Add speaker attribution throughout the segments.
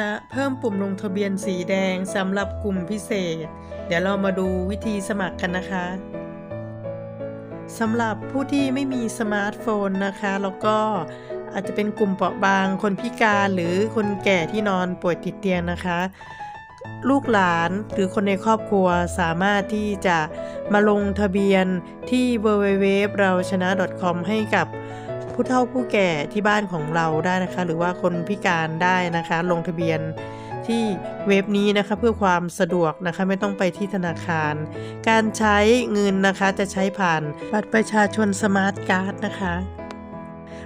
Speaker 1: นะเพิ่มปุ่มลงทะเบียนสีแดงสำหรับกลุ่มพิเศษ เดี๋ยวเรามาดูวิธีสมัครกันนะคะสำหรับผู้ที่ไม่มีสมาร์ทโฟนนะคะ แล้วก็อาจจะเป็นกลุ่มเปราะบาง คนพิการหรือคนแก่ที่นอนป่วยติดเตียงนะคะ ลูกหลานหรือคนในครอบครัวสามารถที่จะมาลงทะเบียนที่ www เราชนะ .com ให้กับ ผู้เฒ่าผู้แก่ที่บ้านของเราได้นะคะ หรือว่าคนพิการได้นะคะ ลงทะเบียนที่เว็บนี้นะคะเพื่อความสะดวกนะคะไม่ต้องไปที่ธนาคาร การใช้เงินนะคะจะใช้ผ่านบัตรประชาชนสมาร์ทการ์ดนะคะ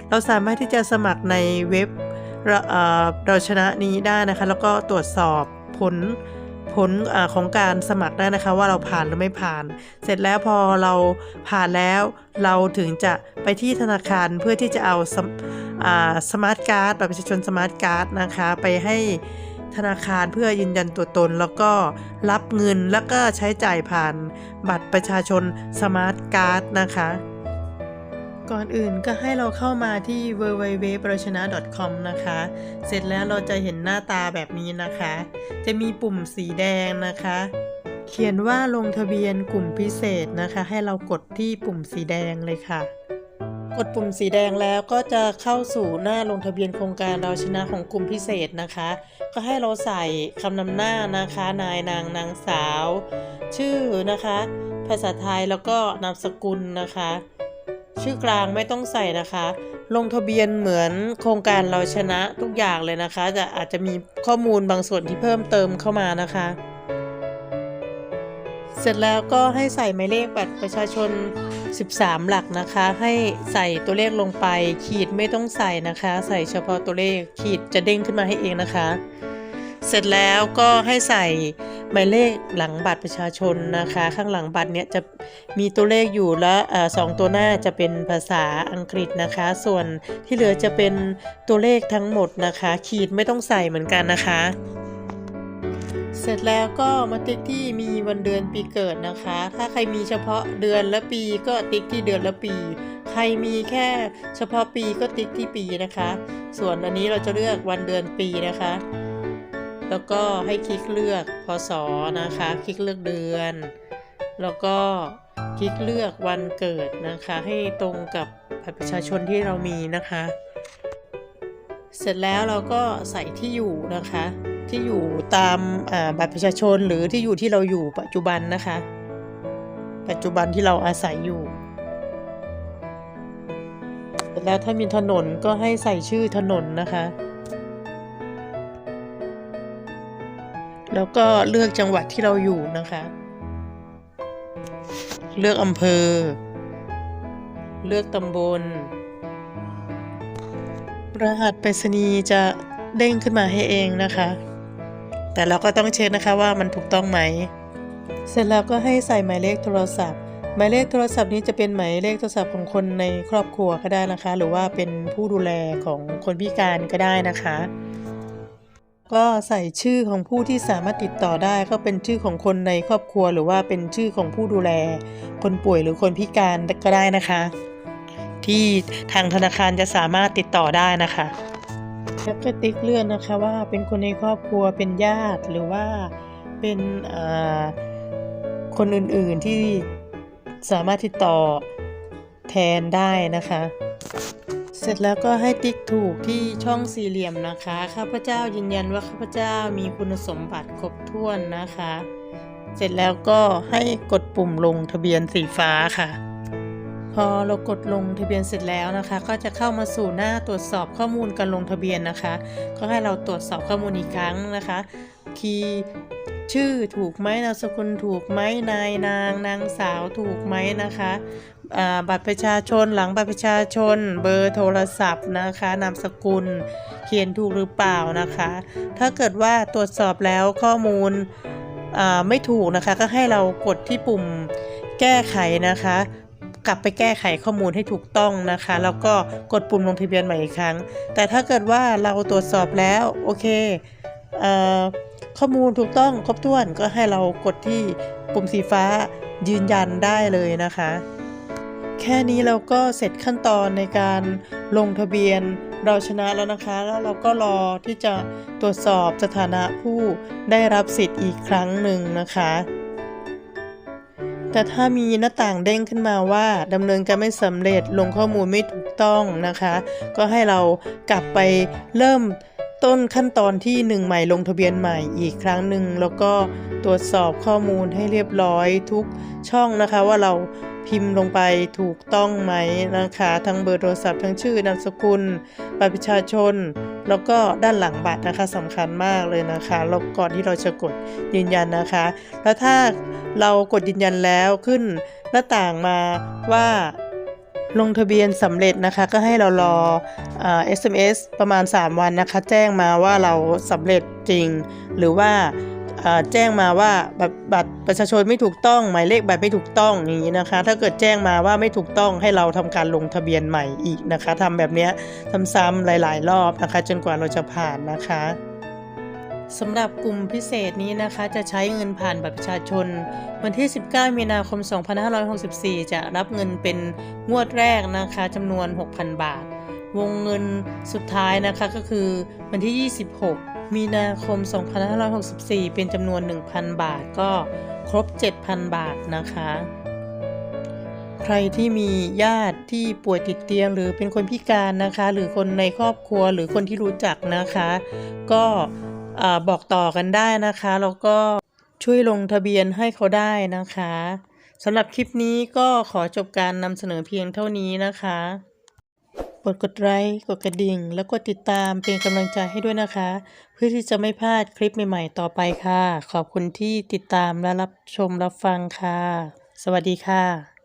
Speaker 1: เราสามารถที่จะสมัครในเว็บเราชนะนี้ได้นะคะ แล้วก็ตรวจสอบผล ผลอของการสมัครได้นะคะว่าเราผ่านหรือไม่ผ่าน เสร็จแล้วพอเราผ่านแล้วเราถึงจะไปที่ธนาคารเพื่อที่จะเอาสมาสมาร์ทการ์ดบัตรประชาชนสมาร์ทการ์ดนะคะไปให้ธนาคารเพื่อยืนยันตัวตนแล้วก็รับเงินแล้วก็ใช้จ่ายผ่านบัตรประชาชนสมาร์ทการ์ดนะคะ ก่อนอื่นก็ให้เราเข้ามาที่ www ประชนะ .com นะคะ เสร็จแล้วเราจะเห็นหน้าตาแบบนี้นะคะ จะมีปุ่มสีแดงนะคะ เขียนว่าลงทะเบียนกลุ่มพิเศษนะคะ ให้เรากดที่ปุ่มสีแดงเลยค่ะ กดปุ่มสีแดงแล้วก็จะเข้าสู่หน้าลงทะเบียนโครงการเราชนะของกลุ่มพิเศษนะคะ ก็ให้เราใส่คำนำหน้านะคะ นายนางนางสาว ชื่อนะคะ ภาษาไทยแล้วก็นามสกุลนะคะ ชื่อกลางไม่ต้องใส่นะคะ ลงทะเบียนเหมือนโครงการเราชนะทุกอย่างเลยนะคะแต่อาจจะมีข้อมูลบางส่วนที่เพิ่มเติมเข้ามานะคะ เสร็จแล้วก็ให้ใส่หมายเลขบัตรประชาชน 13 หลักนะคะ ให้ใส่ตัวเลขลงไป ขีดไม่ต้องใส่นะคะ ใส่เฉพาะตัวเลขขีดจะเด้งขึ้นมาให้เองนะคะ เสร็จแล้วก็ให้ใส่ หมายเลขหลังบัตรประชาชนนะคะ ข้างหลังบัตรเนี้ยจะมีตัวเลขอยู่แล้วเอ่อสองตัวหน้าจะเป็นภาษาอังกฤษนะคะ ส่วนที่เหลือจะเป็นตัวเลขทั้งหมดนะคะ ขีดไม่ต้องใส่เหมือนกันนะคะเสร็จแล้วก็มาติ๊กที่มีวันเดือนปีเกิดนะคะ ถ้าใครมีเฉพาะเดือนและปีก็ติ๊กที่เดือนและปี ใครมีแค่เฉพาะปีก็ติ๊กที่ปีนะคะ ส่วนอันนี้เราจะเลือกวันเดือนปีนะคะ แล้วก็ให้คลิกเลือกพศนะคะ คลิกเลือกเดือน แล้วก็คลิกเลือกวันเกิดนะคะ ให้ตรงกับบัตรประชาชนที่เรามีนะคะ เสร็จแล้วเราก็ใส่ที่อยู่นะคะ ที่อยู่ตามบัตรประชาชนหรือที่อยู่ที่เราอยู่ปัจจุบันนะคะ ปัจจุบันที่เราอาศัยอยู่เสร็จแล้วถ้ามีถนนก็ให้ใส่ชื่อถนนนะคะ แล้วก็เลือกจังหวัดที่เราอยู่นะคะ เลือกอำเภอ เลือกตำบล รหัสไปรษณีย์จะเด้งขึ้นมาให้เองนะคะ แต่เราก็ต้องเช็คนะคะว่ามันถูกต้องไหม เสร็จแล้วก็ให้ใส่หมายเลขโทรศัพท์ หมายเลขโทรศัพท์นี้จะเป็นหมายเลขโทรศัพท์ของคนในครอบครัวก็ได้นะคะ หรือว่าเป็นผู้ดูแลของคนพิการก็ได้นะคะ ก็ใส่ชื่อของผู้ที่สามารถติดต่อได้ก็เป็นชื่อของคนในครอบครัว หรือว่าเป็นชื่อของผู้ดูแล คนป่วยหรือคนพิการก็ได้นะคะ ที่ทางธนาคารจะสามารถติดต่อได้นะคะแล้วก็ติ๊กเลื่อนนะคะว่าเป็นคนในครอบครัวเป็นญาติหรือว่าเป็นคนอื่นๆที่สามารถติดต่อแทนได้นะคะ สร็จแล้วก็ให้ติ๊กถูกที่ช่องสี่เหลี่ยมนะคะข้าพเจ้ายืนยันว่าข้าพเจ้ามีคุณสมบัติครบถ้วนนะคะ เสร็จแล้วก็ให้กดปุ่มลงทะเบียนสีฟ้าค่ะ พอเรากดลงทะเบียนเสร็จแล้วนะคะ ก็จะเข้ามาสู่หน้าตรวจสอบข้อมูลการลงทะเบียนนะคะ ก็ให้เราตรวจสอบข้อมูลอีกครั้งนะคะคีย์ชื่อถูกไหมนามสกุลถูกไหมนายนางนางสาวถูกไหมนะคะ บัตรประชาชนหลังบัตรประชาชน เบอร์โทรศัพท์นะคะนามสกุลเขียนถูกหรือเปล่านะคะ ถ้าเกิดว่าตรวจสอบแล้วข้อมูลไม่ถูกนะคะ ก็ให้เรากดที่ปุ่มแก้ไขนะคะ กลับไปแก้ไขข้อมูลให้ถูกต้องนะคะ แล้วก็กดปุ่มลงทะเบียนใหม่อีกครั้ง แต่ถ้าเกิดว่าเราตรวจสอบแล้วโอเคอข้อมูลถูกต้องครบถ้วนก็ให้เรากดที่ปุ่มสีฟ้ายืนยันได้เลยนะคะ แค่นี้เราก็เสร็จขั้นตอนในการลงทะเบียนเราชนะแล้วนะคะ แล้วเราก็รอที่จะตรวจสอบสถานะผู้ได้รับสิทธิ์อีกครั้งหนึ่งนะคะ แต่ถ้ามีหน้าต่างเด้งขึ้นมาว่าดำเนินการไม่สำเร็จลงข้อมูลไม่ถูกต้องนะคะ ก็ให้เรากลับไปเริ่มต้นขั้นตอนที่หนึ่งใหม่ลงทะเบียนใหม่อีกครั้งหนึ่งแล้วก็ตรวจสอบข้อมูลให้เรียบร้อยทุกช่องนะคะว่าเรา พิมพ์ลงไปถูกต้องไหมนะคะทั้งเบอร์โทรศัพท์ทั้งชื่อนามสกุลบัตรประชาชน แล้วก็ด้านหลังบัตรนะคะสำคัญมากเลยนะคะแล้วก่อนที่เราจะกดยืนยันนะคะ แล้วถ้าเรากดยืนยันแล้วขึ้นหน้าต่างมาว่าลงทะเบียนสำเร็จนะคะก็ให้เรารอเอ่อ SMS ประมาณ 3 วันนะคะ แจ้งมาว่าเราสำเร็จจริง หรือว่า แจ้งมาว่าบัตรบัตรประชาชนไม่ถูกต้อง หมายเลขบัตรไม่ถูกต้องอย่างนี้นะคะ ถ้าเกิดแจ้งมาว่าไม่ถูกต้องให้เราทำการลงทะเบียนใหม่อีกนะคะทำแบบนี้ซ้ำๆหลาย ๆ รอบนะคะ จนกว่าเราจะผ่านนะคะสำหรับกลุ่มพิเศษนี้นะคะ จะใช้เงินผ่านบัตรประชาชน วันที่ 19 มีนาคม 2564 จะรับเงินเป็นงวดแรกนะคะจำนวน 6,000 บาท วงเงินสุดท้ายนะคะก็คือวันที่ 26 มีนาคม 2564 เป็นจำนวน 1,000 บาทก็ครบ 7,000 บาทนะคะ ใครที่มีญาติที่ป่วยติดเตียงหรือเป็นคนพิการนะคะ หรือคนในครอบครัวหรือคนที่รู้จักนะคะ ก็บอกต่อกันได้นะคะ แล้วก็ช่วยลงทะเบียนให้เขาได้นะคะสำหรับคลิปนี้ก็ขอจบการนำเสนอเพียงเท่านี้นะคะ กดกดไลค์กดกระดิ่ง แล้วกดติดตามเป็นกำลังใจให้ด้วยนะคะ เพื่อที่จะไม่พลาดคลิปใหม่ๆต่อไปค่ะ ขอบคุณที่ติดตามและรับชมรับฟังค่ะ สวัสดีค่ะ